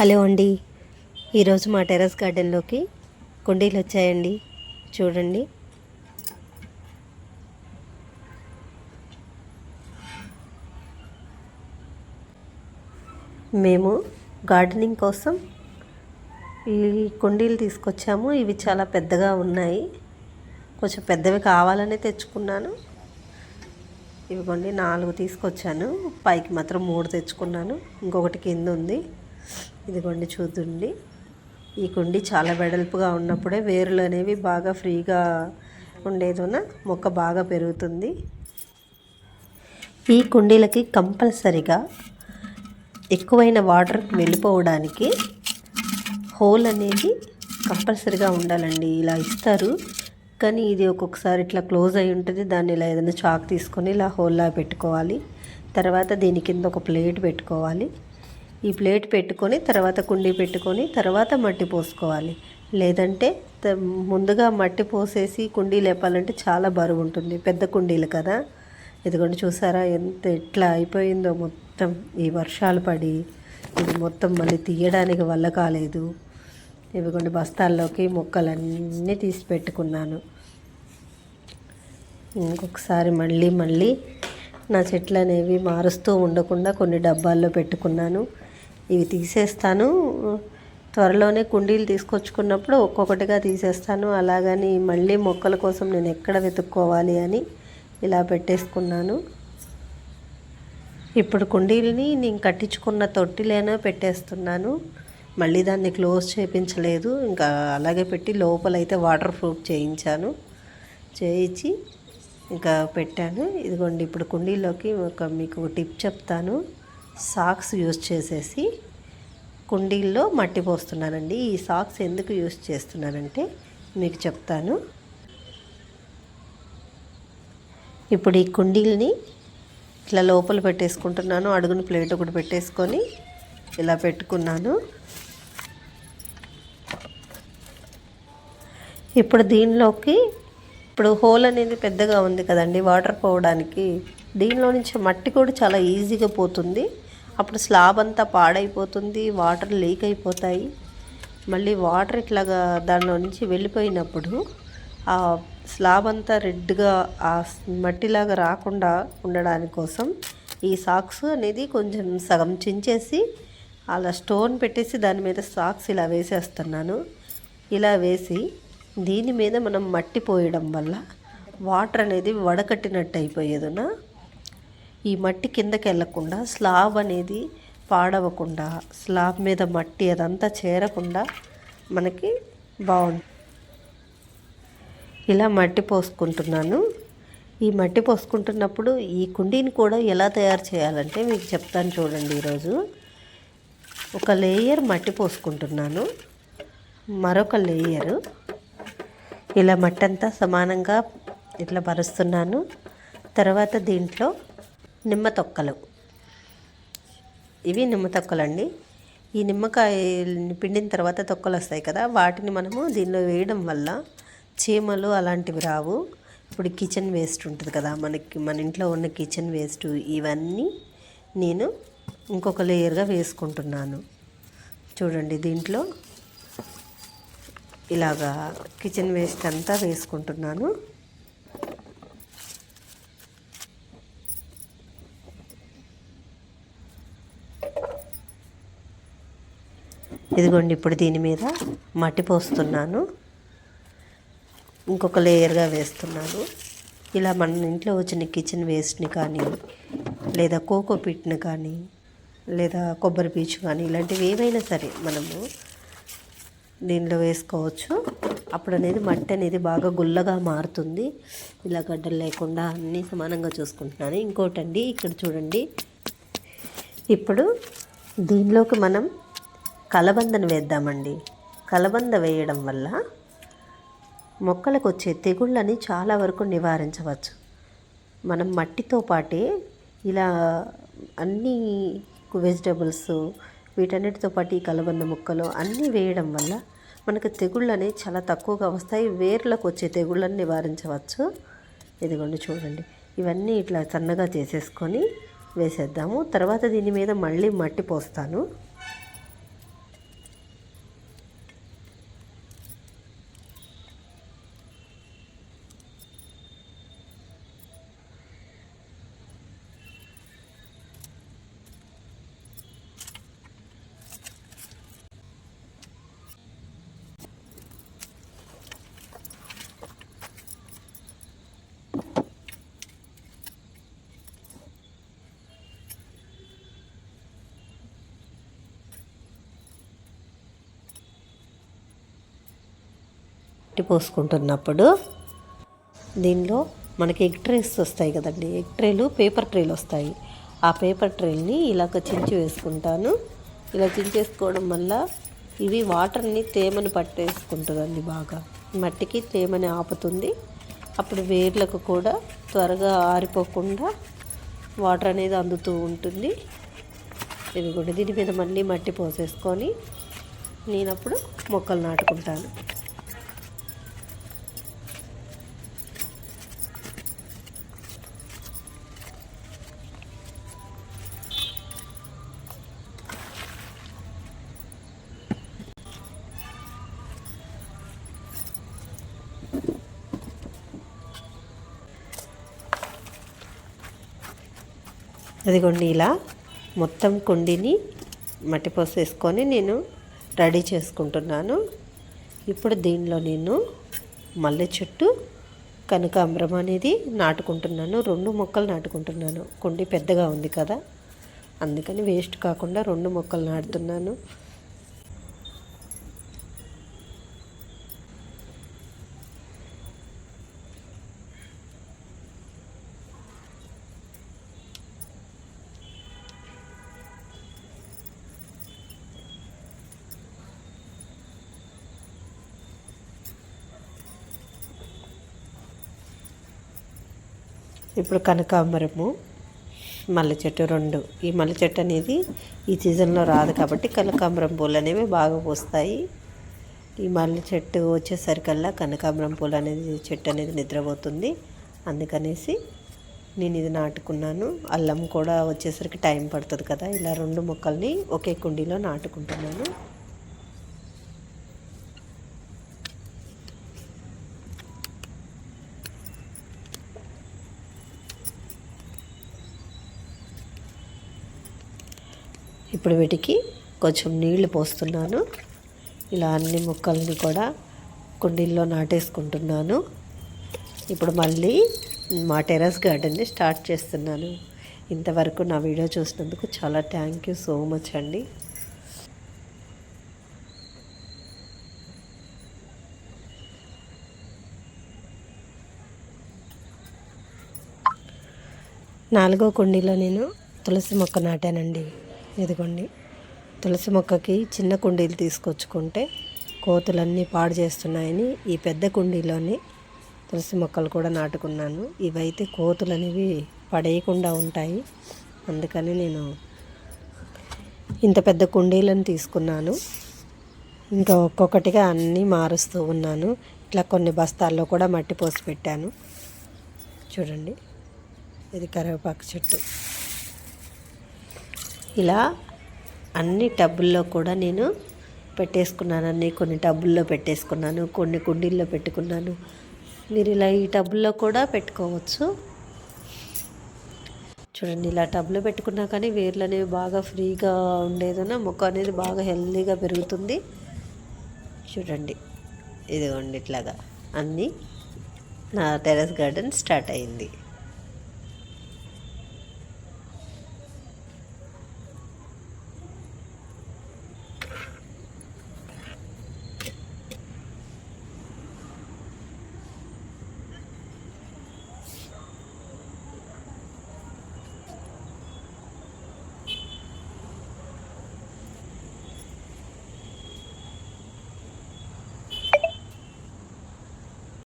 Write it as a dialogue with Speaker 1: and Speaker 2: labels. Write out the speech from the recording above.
Speaker 1: Hello అండి. ఈరోజు మా టెర్రస్ గార్డెన్లోకి కుండీలు వచ్చాయండి. చూడండి. మేము గార్డెనింగ్ కోసం ఈ కుండీలు తీసుకొచ్చాము. ఇవి చాలా పెద్దగా ఉన్నాయి. కొంచెం పెద్దవి కావాలని తెచ్చుకున్నాను. ఇవిగోండి నాలుగు తీసుకొచ్చాను. పైకి మాత్రం మూడు తెచ్చుకున్నాను. ఇంకొకటి కింద ఉంది. ఇదిగోండి చూద్దండి ఈ కుండి చాలా వెడల్పుగా ఉన్నప్పుడే వేర్లు అనేవి బాగా ఫ్రీగా ఉండేదోన మొక్క బాగా పెరుగుతుంది. ఈ కుండీలకి కంపల్సరిగా ఎక్కువైన వాటర్ వెళ్ళిపోవడానికి హోల్ అనేది కంపల్సరిగా ఉండాలండి. ఇలా ఇస్తారు. కానీ ఇది ఒక్కొక్కసారి ఇట్లా క్లోజ్ అయి ఉంటుంది. దాన్ని ఇలా ఏదైనా చాక్ తీసుకొని ఇలా హోల్లా పెట్టుకోవాలి. తర్వాత దీని కింద ఒక ప్లేట్ పెట్టుకోవాలి. ఈ ప్లేట్ పెట్టుకొని తర్వాత కుండీ పెట్టుకొని తర్వాత మట్టి పోసుకోవాలి. లేదంటే ముందుగా మట్టి పోసేసి కుండీ లేపాలంటే చాలా బరువు ఉంటుంది. పెద్ద కుండీలు కదా. ఇదిగోండి చూసారా ఎంత ఎట్లా అయిపోయిందో మొత్తం. ఈ వర్షాలు పడి ఇది మొత్తం మళ్ళీ తీయడానికి వల్ల కాలేదు. ఇవిగోండి బస్తాల్లోకి మొక్కలన్నీ తీసి పెట్టుకున్నాను. ఇంకొకసారి మళ్ళీ మళ్ళీ నా చెట్లు అనేవి మారుస్తూ ఉండకుండా కొన్ని డబ్బాల్లో పెట్టుకున్నాను. ఇవి తీసేస్తాను. త్వరలోనే కుండీలు తీసుకొచ్చుకున్నప్పుడు ఒక్కొక్కటిగా తీసేస్తాను. అలాగని మళ్ళీ మొక్కల కోసం నేను ఎక్కడ వెతుక్కోవాలి అని ఇలా పెట్టేసుకున్నాను. ఇప్పుడు కుండీలని నేను కట్టించుకున్న తొట్టిలేనా పెట్టేస్తున్నాను. మళ్ళీ దాన్ని క్లోజ్ చేయించలేదు. ఇంకా అలాగే పెట్టి లోపలైతే వాటర్ ప్రూఫ్ చేయించాను. చేయించి ఇంకా పెట్టాను. ఇదిగోండి ఇప్పుడు కుండీలోకి ఒక మీకు ఒక టిప్ చెప్తాను. సాక్స్ యూజ్ చేసేసి కుండీల్లో మట్టి పోస్తున్నానండి. ఈ సాక్స్ ఎందుకు యూజ్ చేస్తున్నానంటే మీకు చెప్తాను. ఇప్పుడు ఈ కుండీల్ని ఇట్లా లోపల పెట్టేసుకుంటున్నాను. అడుగున ప్లేట్ ఒకటి పెట్టేసుకొని ఇలా పెట్టుకున్నాను. ఇప్పుడు దీనిలోకి ఇప్పుడు హోల్ అనేది పెద్దగా ఉంది కదండి. వాటర్ పోవడానికి దీనిలో నుంచి మట్టి కూడా చాలా ఈజీగా పోతుంది. అప్పుడు స్లాబ్ అంతా పాడైపోతుంది వాటర్ లీక్ అయిపోతాయి. మళ్ళీ వాటర్ ఇట్లాగా దానిలో నుంచి వెళ్ళిపోయినప్పుడు ఆ స్లాబ్ అంతా రెడ్గా ఆ మట్టిలాగా రాకుండా ఉండడానికి కోసం ఈ సాక్స్ అనేది కొంచెం సగం చించేసి అలా స్టోన్ పెట్టేసి దాని మీద సాక్స్ ఇలా వేసేస్తున్నాను. ఇలా వేసి దీని మీద మనం మట్టి పోయడం వల్ల వాటర్ అనేది వడకట్టినట్టు అయిపోయేదున ఈ మట్టి కిందకి వెళ్ళకుండా స్లాబ్ అనేది పాడవకుండా స్లాబ్ మీద మట్టి అదంతా చేరకుండా మనకి బాగుంటుంది ఇలా మట్టి పోసుకుంటున్నాను. ఈ మట్టి పోసుకుంటున్నప్పుడు ఈ కుండీని కూడా ఎలా తయారు చేయాలంటే మీకు చెప్తాను చూడండి ఈరోజు. ఒక లేయర్ మట్టి పోసుకుంటున్నాను. మరొక లేయరు. ఇలా మట్టి అంతా సమానంగా ఇట్లా పరుస్తున్నాను. తర్వాత దీంట్లో నిమ్మ తొక్కలు ఇవి నిమ్మ తొక్కలండి ఈ నిమ్మకాయని పిండిన తర్వాత తొక్కలు వస్తాయి కదా వాటిని మనము దీనిలో వేయడం వల్ల చీమలు అలాంటివి రావు. ఇప్పుడు కిచెన్ వేస్ట్ ఉంటుంది కదా మనకి మన ఇంట్లో ఉన్న కిచెన్ వేస్ట్ ఇవన్నీ నేను ఇంకొక లేయర్గా వేసుకుంటున్నాను. చూడండి దీంట్లో ఇలాగా కిచెన్ వేస్ట్ అంతా వేసుకుంటున్నాను. ఇదిగోండి ఇప్పుడు దీని మీద మట్టి పోస్తున్నాను. ఇంకొక లేయర్గా వేస్తున్నాను. ఇలా మన ఇంట్లో వచ్చిన కిచెన్ వేస్ట్ని కానీ లేదా కోకో పిట్ని కానీ లేదా కొబ్బరి పీచు కానీ ఇలాంటివి ఏవైనా సరే మనము దీనిలో వేసుకోవచ్చు. అప్పుడు అనేది మట్టి అనేది బాగా గుల్లగా మారుతుంది. ఇలా గడ్డలు లేకుండా అన్నీ సమానంగా చూసుకుంటున్నాను. ఇంకోటండి ఇక్కడ చూడండి. ఇప్పుడు దీనిలోకి మనం కలబందను వేద్దామండి. కలబంద వేయడం వల్ల మొక్కలకు వచ్చే తెగుళ్ళని చాలా వరకు నివారించవచ్చు. మనం మట్టితో పాటే ఇలా అన్ని వెజిటబుల్స్ వీటన్నిటితో పాటు ఈ కలబంద ముక్కలు అన్నీ వేయడం వల్ల మనకు తెగుళ్ళు అనేవి చాలా తక్కువగా వస్తాయి. వేర్లకు వచ్చే తెగుళ్ళని నివారించవచ్చు. ఇదిగోండి చూడండి. ఇవన్నీ ఇట్లా సన్నగా చేసేసుకొని వేసేద్దాము. తర్వాత దీని మీద మళ్ళీ మట్టి పోస్తాను. మట్టి పోసుకుంటున్నప్పుడు దీనిలో మనకి ఎగ్ ట్రేస్ వస్తాయి కదండి. ఎగ్ ట్రేలు పేపర్ ట్రేలు వస్తాయి. ఆ పేపర్ ట్రేల్ని ఇలాగ చించి వేసుకుంటాను. ఇలా చించేసుకోవడం వల్ల ఇవి వాటర్ని తేమని పట్టేసుకుంటుందండి బాగా. మట్టికి తేమని ఆపుతుంది. అప్పుడు వేర్లకు కూడా త్వరగా ఆరిపోకుండా వాటర్ అనేది అందుతూ ఉంటుంది. ఇది కూడా దీని మీద మళ్ళీ మట్టి పోసేసుకొని నేనప్పుడు మొక్కలు నాటుకుంటాను. అదిగోండి ఇలా మొత్తం కుండీని మట్టి పోసేసుకొని నేను రెడీ చేసుకుంటున్నాను. ఇప్పుడు దీనిలో నేను మల్లె చెట్టు కనకాంబరం అనేది నాటుకుంటున్నాను. రెండు మొక్కలు నాటుకుంటున్నాను. కుండీ పెద్దగా ఉంది కదా. అందుకని వేస్ట్ కాకుండా రెండు మొక్కలు నాటుతున్నాను. ఇప్పుడు కనకాంబరము మల్లె చెట్టు రెండు. ఈ మల్లె చెట్టు అనేది ఈ సీజన్లో రాదు కాబట్టి కనకాంబరం పూలు అనేవి బాగా పూస్తాయి. ఈ మల్లె చెట్టు వచ్చేసరికల్లా కనకాంబరం పూలు అనేది చెట్టు అనేది నిద్రపోతుంది. అందుకనేసి నేను ఇది నాటుకున్నాను. అల్లం కూడా వచ్చేసరికి టైం పడుతుంది కదా ఇలా రెండు మొక్కల్ని ఒకే కుండీలో నాటుకుంటున్నాను. ఇప్పుడు వీటికి కొంచెం నీళ్ళు పోస్తున్నాను. ఇలా అన్ని మొక్కల్ని కూడా కుండీల్లో నాటేసుకుంటున్నాను. ఇప్పుడు మళ్ళీ మా టెర్రస్ గార్డెన్ని స్టార్ట్ చేస్తున్నాను. ఇంతవరకు నా వీడియో చూసినందుకు చాలా థ్యాంక్ యూ సో మచ్ అండి. నాలుగో కుండీలో నేను తులసి మొక్క నాటానండి. ఇదిగోండి. తులసి మొక్కకి చిన్న కుండీలు తీసుకొచ్చుకుంటే కోతులన్నీ పాడు చేస్తున్నాయని ఈ పెద్ద కుండీలోని తులసి మొక్కలు కూడా నాటుకున్నాను. ఇవైతే కోతులు అనేవి పడేయకుండా ఉంటాయి. అందుకని నేను ఇంత పెద్ద కుండీలను తీసుకున్నాను. ఇంకా ఒక్కొక్కటిగా అన్నీ మారుస్తూ ఉన్నాను. ఇట్లా కొన్ని బస్తాల్లో కూడా మట్టి పోసి పెట్టాను. చూడండి. ఇది కరివేపాకు చెట్టు. ఇలా అన్ని టబ్బుల్లో కూడా నేను పెట్టేసుకున్నాను కొన్ని టబ్బుల్లో పెట్టేసుకున్నాను కొన్ని కుండీల్లో పెట్టుకున్నాను. మీరు ఇలా ఈ టబ్బుల్లో కూడా పెట్టుకోవచ్చు. చూడండి ఇలా టబ్లో పెట్టుకున్నా కానీ వేర్లు అనేవి బాగా ఫ్రీగా ఉండేదన మొక్క అనేది బాగా హెల్దీగా పెరుగుతుంది. చూడండి ఇదిగోండి ఇట్లాగా అన్నీ నా టెర్రస్ గార్డెన్ స్టార్ట్ అయింది.